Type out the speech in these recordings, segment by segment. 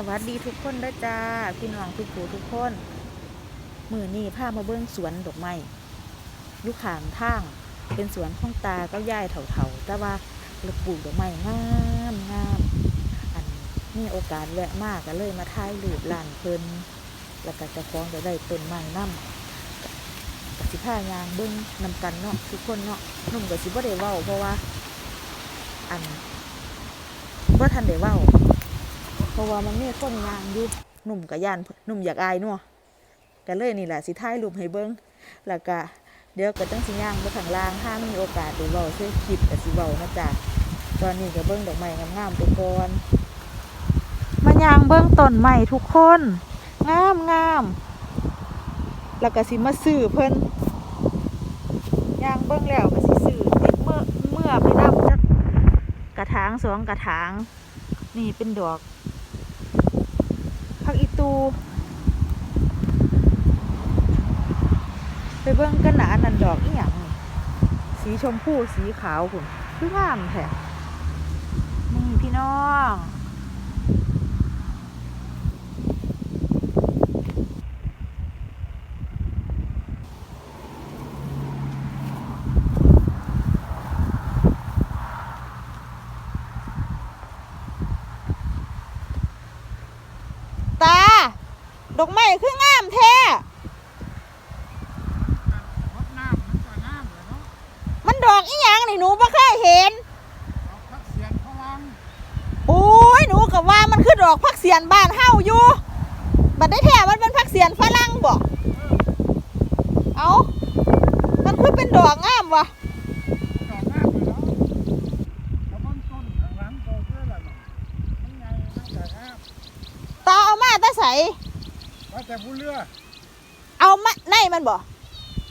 สวัสดีทุกคนด้วยจ้าพี่น้องทุกผู้ทุกคนมือนี้พามาเบิ้งสวนดอกไม้ยุขางทาง เป็นสวนของตาก็ย่ายเถาๆแต่ว่าเราปลูกดอกไม้งามงามอันมีโอกาสแวะมากก็เลยมาถ่ายรูปร้านเพลินแล้วก็จะคล้องก็ได้ต้นไม้นำกสิพายางเบิ้งนำกันเนาะทุกคนเนาะนุ่มกับสิบ่ได้เว้าเพราะว่า อันว่าทันได้เว้า เพราะว่ามันมีคนยางอยู่หนุ่มกับยานหนุ่มอยากอายเนาะก็เลยนี่แหละสิท้ายรูปให้เบิ้งแล้วก็เดี๋ยวก็ต้องสิย่างไปข้างล่างถ้ามีโอกาสได้เว้าเสื้อคลิปกับสิเว้านะจ๊ะตอนนี้ก็เบิ้งดอกไม้งามๆไปก่อนมายางเบิ้งต้นไม้ทุกคน งามงามแล้วก็สิมาซื้อเพิ่นย่างเบิ้งแล้วก็สิซื้อติดเมื่อเมื่อไปนับกระถางสองกระถาง นี่เป็นดอก อีตูไปเบิ่งกันหนาอันนันดอกอีหยังนี่สีชมพูสีขาวคุณคืองามแท้นี่พี่น้อง ตา ดอกไม้คืองามแท้รดน้ำมันก็น้ำเลยเนาะมันดอกอีหยังนี่หนูบ่เคยเห็นเอาพักเสียงพลังโอ้ยหนูก็ว่ามันคือดอกพักเสียนบ้านเฮาอยู่บัดได้แท้มันเป็นพักเสียนฝรั่งบ่เอามันคือเป็นดอกงามวะดอกน้ำเลยเนาะแล้วมันต้นข้างหลังโตเพื่ออะไรเนาะมันไงมันก็น้ตาเอามาแตาใสำว่าแต่ผู้เรือ เอามาในมันบ่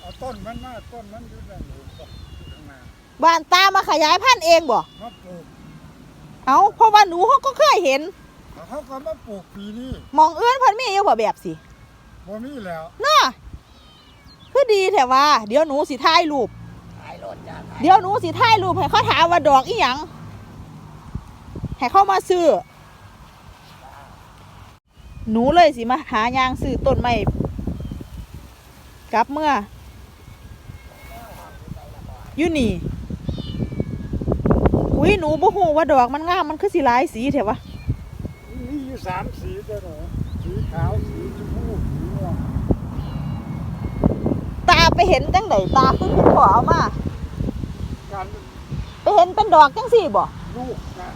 เอาต้นมันมาต้นมันอยู่ด้านหลังก็ข้างหน้าบ้านตามาขยายพันธุ์เองบ่ มาปลูกเอาเพราะว่าหนูเขาก็เคยเห็นแล้วเขาก็มาปลูกปีนี้หมองเอื้อนเพิ่นมีอยู่บ่แบบสิบ่มีแล้วน่าคือดีแท้ว่า เดี๋ยวหนูสิถ่ายรูปเดี๋ยวหนูสิถ่ายรูปให้เขาถามว่าดอกอีหยังให้เขามาซื้อ หนูเลยสิมาหายางซื้อต้นไม้กลับเมื่ออยู่นี่อุ้ยหนูบ่ฮู้ว่าดอกมันงามมันคือสิหลายสีแถวะมีอยู่สามสีเด้อเนาะสีขาวสีชมพูสีม่วงตาไปเห็นจังไดตาคือคุณพ่อเอามาการไปเห็นเป็นดอกจังสี่บ่ลูกนะ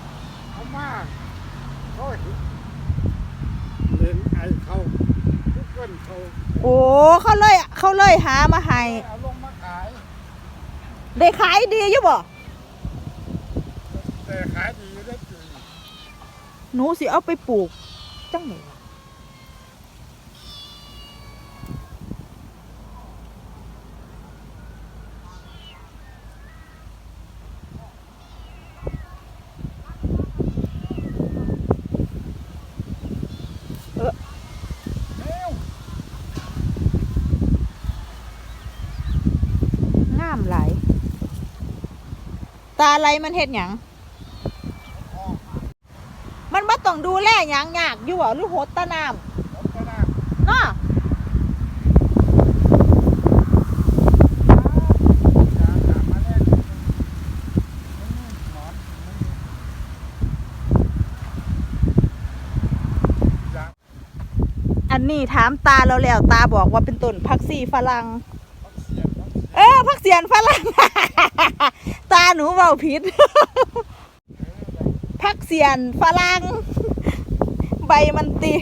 เอามาเขาเห็น เล่นไอเขาทุกคนเขาโอ้เขาเลยเขาเลยหามาให้เอาลงมาขายได้ขายดีอยู่บ่แต่ขายดีอยู่ได้จริงหนูสิเอาไปปลูกจังไหนวะเออ เร็ว งามหลายตาอะไรมันเฮ็ดหยังออกมันบ่ต้องดูแลหยังยากอยู่บ่หรือโหดตะน้รถก็ได้ำเนาะยาถามมาแรกมันนี่หนอนมันยาอันนี้ถามตาเราแล้วตาบอกว่าเป็นต้นผักซีฝรั่งพัก เสียนพักเสียนเออผักเสียนฝรั่ง ตาหนูเบาผิดผักเสียนฝรั่ง ใบมันตี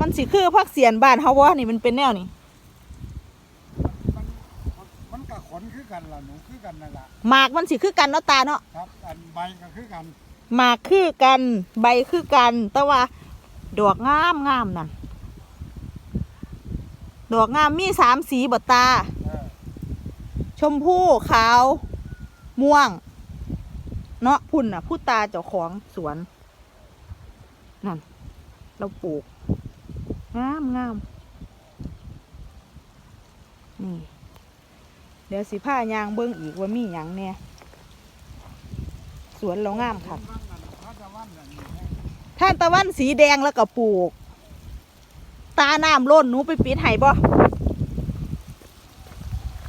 มันสิคือผักเสียนบ้านเฮาวะนี่มันเป็นแนวนี่มันมันกับขนคือกันล่ะหนูคือกันนั่นล่ะหมากมันสิคือกันเนาะตาเนาะครับ อันใบก็คือกันหมากคือกันใบคือกัน แต่ว่า ดอกงามงามนั่นดอกงามมีสามสีบตาเออช มพู่ขาว ม่วง เนาะพุ่นน่ะ ผู้ตาเจ้าของสวน นั่น เราปลูก งามงามนี่ เดี๋ยวสิผ้ายางเบิ้งอีกว่ามีหยังเนี่ย สวนเรางามค่ะมันนั่นเขาจะว่านอย่างนี้นะท่านตะวันสีแดงแล้วก็ปลูก ตาน้ำล้นหนูไปปิดให้บ่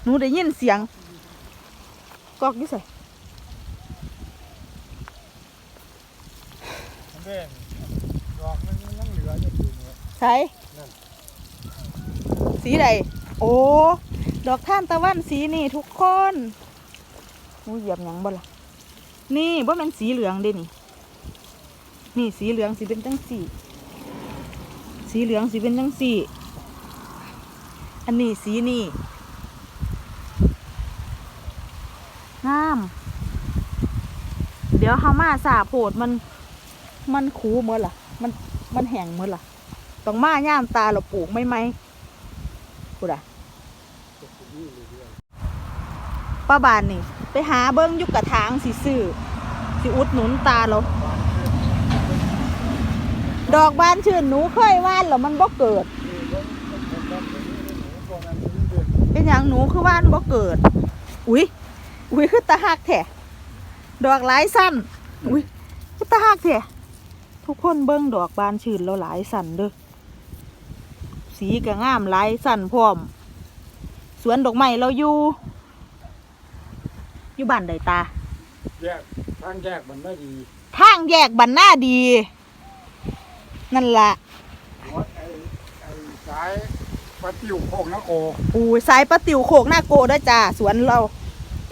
หนูได้ยินเสียงกอกยู่ใส่เด่นดอกมันยังเหลืออยู่นี่ใช่สีใดโอ้ ดอกท่านตะวันสีนี่ทุกคนหนูเหยียบหยังบ่ล่ะนี่บ่แม่นสีเหลืองเด้นี่ นี่สีเหลืองสีเป็นจังสีสีเหลืองสีเป็นจังสีอันนี้สีนี่ งาม เดี๋ยวเฮามาสาโพดมัน มันคูเมื่อล่ะ มันมันแห้งเมื่อล่ะต้องมาย่ามตาเราปลูกไม่ไหมพูดอะป้าบานนี่ ไปหาเบิ้งยุกกระถางสิซื้อสิอุดหนุนตาเราดอกบานชื่นหนูเคยว่านแล้วมันบ่เกิด เป็นอย่างหนูคือว่านบ่เกิด อุ้ย อุ้ยคือตาหักแท้ดอกหลายสั้นอุ้ยคือตาหักแท้ทุกคนเบิ้งดอกบานชื่นแล้วหลายสั้นเด้อสีก็งามหลายสั้นพร้อม สวนดอกไม้เราอยู่ อยู่บ้านใดตา แยกทางแยกมันไม่ดีทางแยกบันหน้าดี นั่นละหัวไอ้ไอ้สายปลาติวโคกนะโก อูสายปลาติวโคกหน้าโกด้วยจ้าสวนเราปล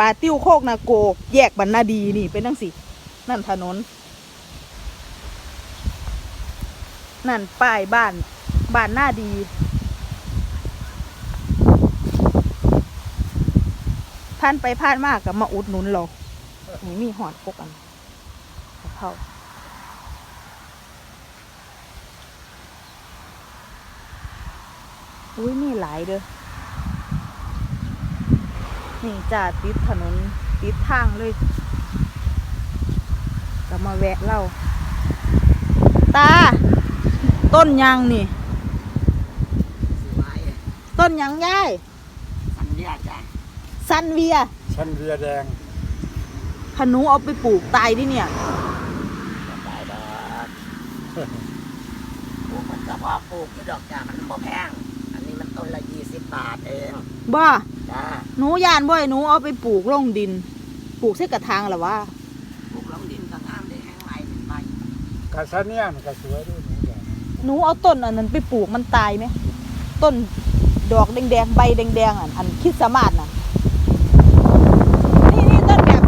าติ้วโคกนาโก แยกบันหน้าดีนี่เป็นตั้งสิ นั่นถนน นั่นป้ายบ้านบ้านหน้าดี ผ่านไปผ่านมากกับมาอุดหนุนเรานี่มีหอดพกกันเข้าอุ้ยมีหลายเด้อ นี่จ้าติดถนนติดทางเลยก็มาแวะเล่า ตา ต้นยังนี่สวยต้นยังย่ายสันเดียจ้ะซันเวียชันเวียแดงขนูเอาไปปลูกตายดิเนี่ยสบายดอกปลูกมันก็พอปลูกอยู่ดอกจ้ะมันบ่แพง อันนี้มันต้นละยี่สิบบาทเองบ่ จ้าหนูยานบ่อยหนูเอาไปปลูกลงดิน ปลูกใส่กระถางหรอวะปลูกลงดินก็งามได้แห้งไหลเป็นใบกาซาเนียมันก็สวยด้วยหนูแดงหนูเอาต้นอันนั้นไปปลูกมันตายไหมต้นดอกแดงๆใบแดงๆอะอันคิดสามารถน่ะ นี่นี่ต้นแบบ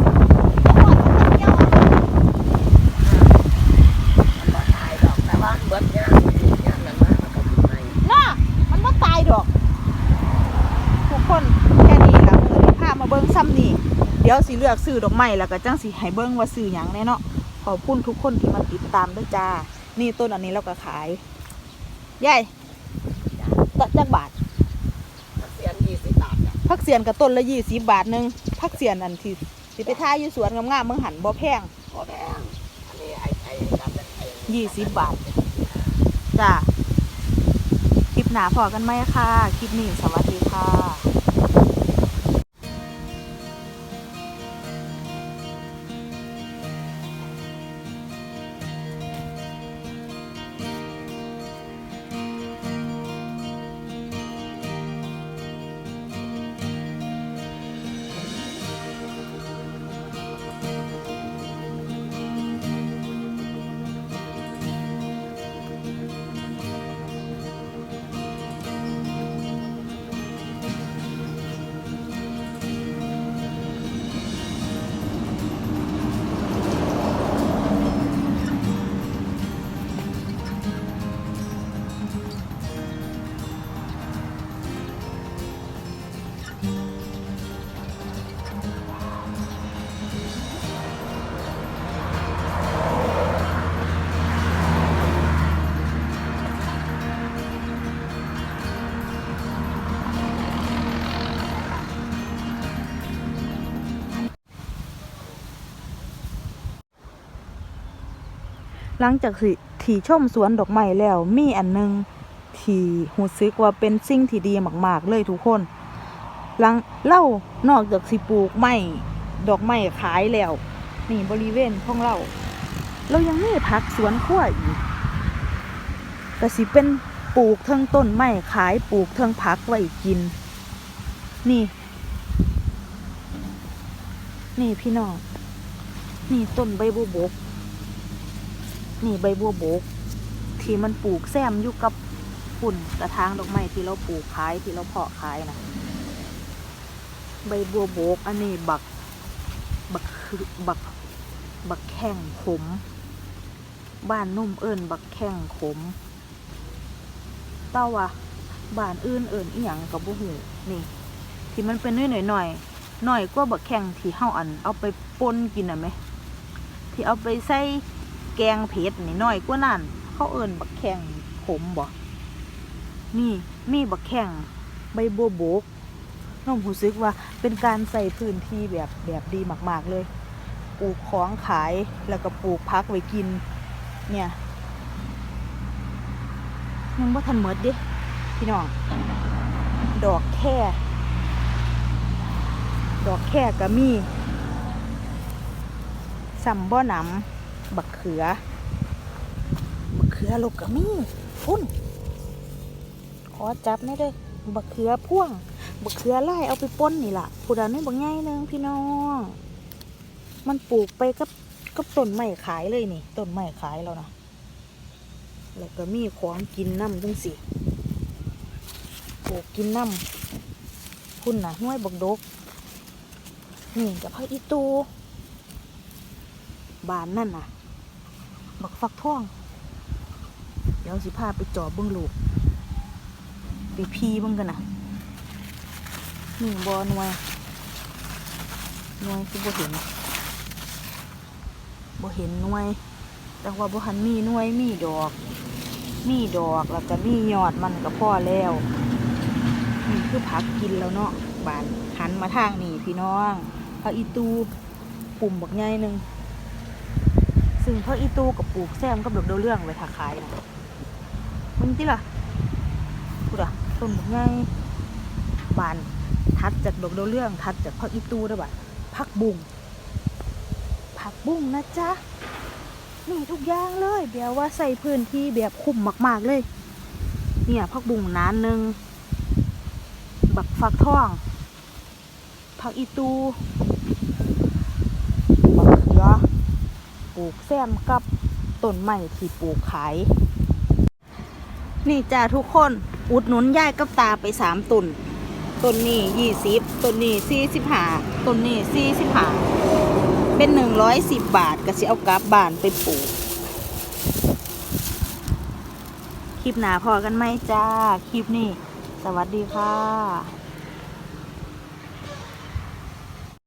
ต้นหอดต้นเกี้ยวอะ มันบ่ตายดอกแต่ว่าเบิดย่างปลูกย่างนั้นมามันก็อยู่ใน น่ามันไม่ตายดอก ทุกคนแค่นี้ละมือนี้พามาเบิ้งซ้ำนี่ เดี๋ ยวสิเลือกซื้อดอกไม้แล้วก็จังสิให้เบิ้งว่าซื้อหยังแน่เนาะขอบคุณทุกคนที่มาติดตามด้วยจ้า นี่ต้นอันนี้เราก็ขายยายตัดจักบาทเสียนยี่สิบบาทจ้ะพักเสียนกับต้นละยี่สิบบาทหนึงพักเสียนอันที่สิไปท่ายอยู่สวนงามๆเมืองหันบ่แพงบ่แพงอันนี้ไอ้ไอ้กับไอ้ยี่สิบบาทจ้าคลิปหนาพอกันไหมค่ะ คลิปนี้สวัสดีค่ะ หลังจากที่ชมสวนดอกไม้แล้วมีอันหนึงที่หูซึกว่าเป็นสิ่งที่ดีมาก ๆ เลยทุกคนหลังเล่านอกจากสิปลูกไม้ดอกไม้ขายแล้ว นี่บริเวณของเรา เรายังมีผักสวนครัวอีกก็สิเป็นปลูกเทิงต้นไม้ขายปลูกเทิงผักไว้กิน นี่ นี่พี่น้อง นี่ต้นใบบัวบก นี่ใบบัวบก ที่มันปลูกแซมอยู่กับฝุ่นกระถางดอกไม้ที่เราปลูกขายที่เราเพาะขายนะใบบัวบก อันนี้บัก บักคือบัก บักแข้งขม บ้านนุ่มเอิญบักแข้งขม เต้าว่าบ้านอื่นเอิญอีหยังกับบุหูนี่ ที่มันเป็นน้อยหน่อยหน่อยหน่อยกว่าบักแข้งที่เฮาอัน เอาไปป่นกินอะไหมที่เอาไปใส่ แกงเผ็ดนี่น้อยกว่านั่นเขาเอิญบักแข้งขมบ่นี่มีบักแข้งใบบัวบกน้องรู้สึกว่าเป็นการใส่พื้นที่แบบแบบดีมาก ๆ เลย ปลูกของขายแล้วก็ปลูกพักไว้กิน เนี่ยยังบ่ทันหมดดิพี่น้อง ดอกแค่ ดอกแค่ก็มีสัมบ่หนำ บักเขือ บักเขือลูกก็มีพุ่น ขอจับไม่ได้บักเขือพ่วง บักเขือไล่เอาไปป้นนี่ล่ะผู้ใดนี่บักง่ายนึงพี่น้อง มันปลูกไปกับกับต้นไม้ขายเลยนี่ต้นไม้ขายแล้วนะแล้วก็มีของกินน้ำจังสิปลูกกินน้ำคุณนะห้วยบักดก นี่กับพักอีตูบานนั่นน่ะ บักฟักท่อง เดี๋ยวสิพาไปจอบเบิ้องลูก ไปพีเบิ้งกันนะนี่บอหน่วยหน่วยคือบ่เห็นบ่เห็นหน่วย แต่ว่าบ่หันมีหน่วยมีดอก มีดอกแล้วก็มียอดมันก็พอแล้วนี่คือผักกินแล้วเนาะบานหันมาทางนี่พี่น้องผักอีตูปุ่มบักใหญ่หนึ่ง ซึ่งผักอีตูกับปลูกแซมกับดอกดาเรื่องไว้ถ้าขายนะมึงติล่ะพูด่ะต้นบักใหญ่บานทัดจากดอกดาเรื่อง ทัดจากผักอีตูได้อบ่ะผักบุ้งผักบุ้งนะจ๊ะนี่ทุกอย่างเลยเดี๋ยวว่าใส่พื้นที่แบบคุ้มมาก ๆ เลย เนี่ยผักบุ้งนานหนึ่งบักฟักทองผักอีตู บักเขือ ป ลูกแซมกับต้นไม้ที่ปลูกขาย นี่จ้าทุกคนอุดหนุนยายกับตาไปสามต้นต้นนี้ยี่สิบต้นนี้สี่สิบห้าต้นนี้สี่สิบห้าเป็นหนึ่งร้อยสิบบาทก็สิเอากลับบ้านไปปลูก คลิปหนาพอกันไหมจ้า คลิปนี้ สวัสดีค่ะ